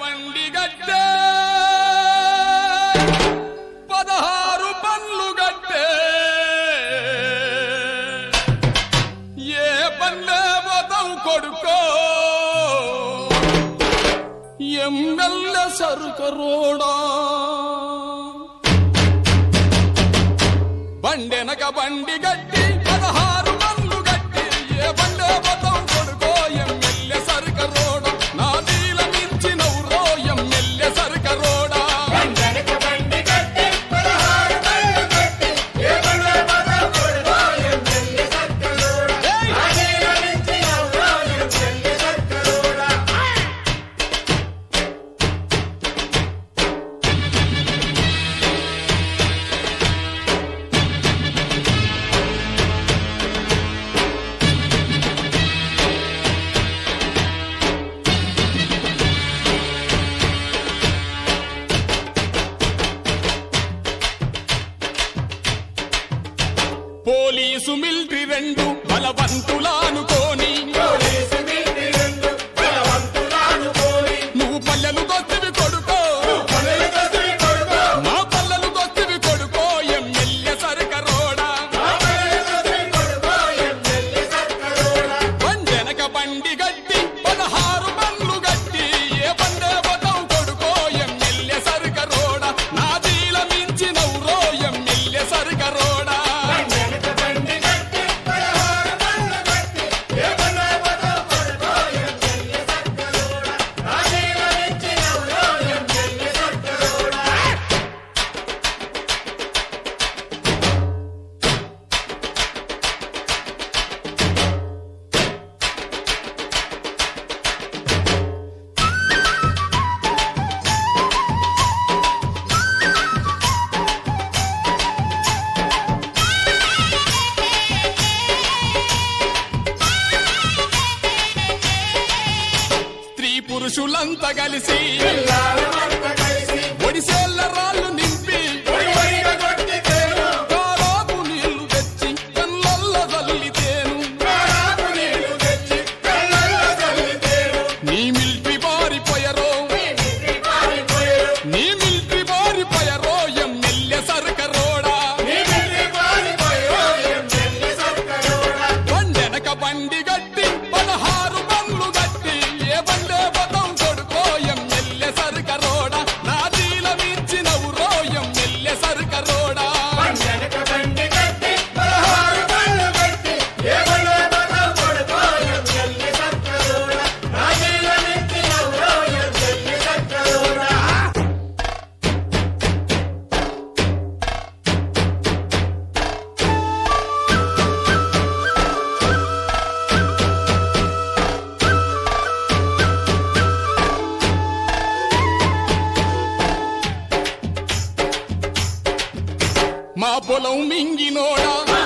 బండి గట్టే పదహారు పన్లు గట్టే ఏ పల్లె పోతాం కొడుకో. ఎమ్మెల్యే సరుకరోడా బండెనక బండి గట్టి పదహారు పన్లు గట్టి ఏ బండే పోతాం కొడుకో ఎమ్మెల్యే సరుకరోడా రోడా. పోలీసు మిలిటరీ రెండు బలవంతులానుకోని. నువ్వు స్త్రీ పురుషులంతా కలిసి ఒడిసేళ్ళ రాళ్ళు నింపి కారాపు నీళ్ళు తెచ్చి కళ్ళల్ల జల్లితేను. నీ మిల్ట్రీ పారిపోయరో. నీ మిల్ట్రీ పారిపోయరో ఎమ్మెల్యే సరుకరోడా. బండెనక బండి పొలం మింగినోడా?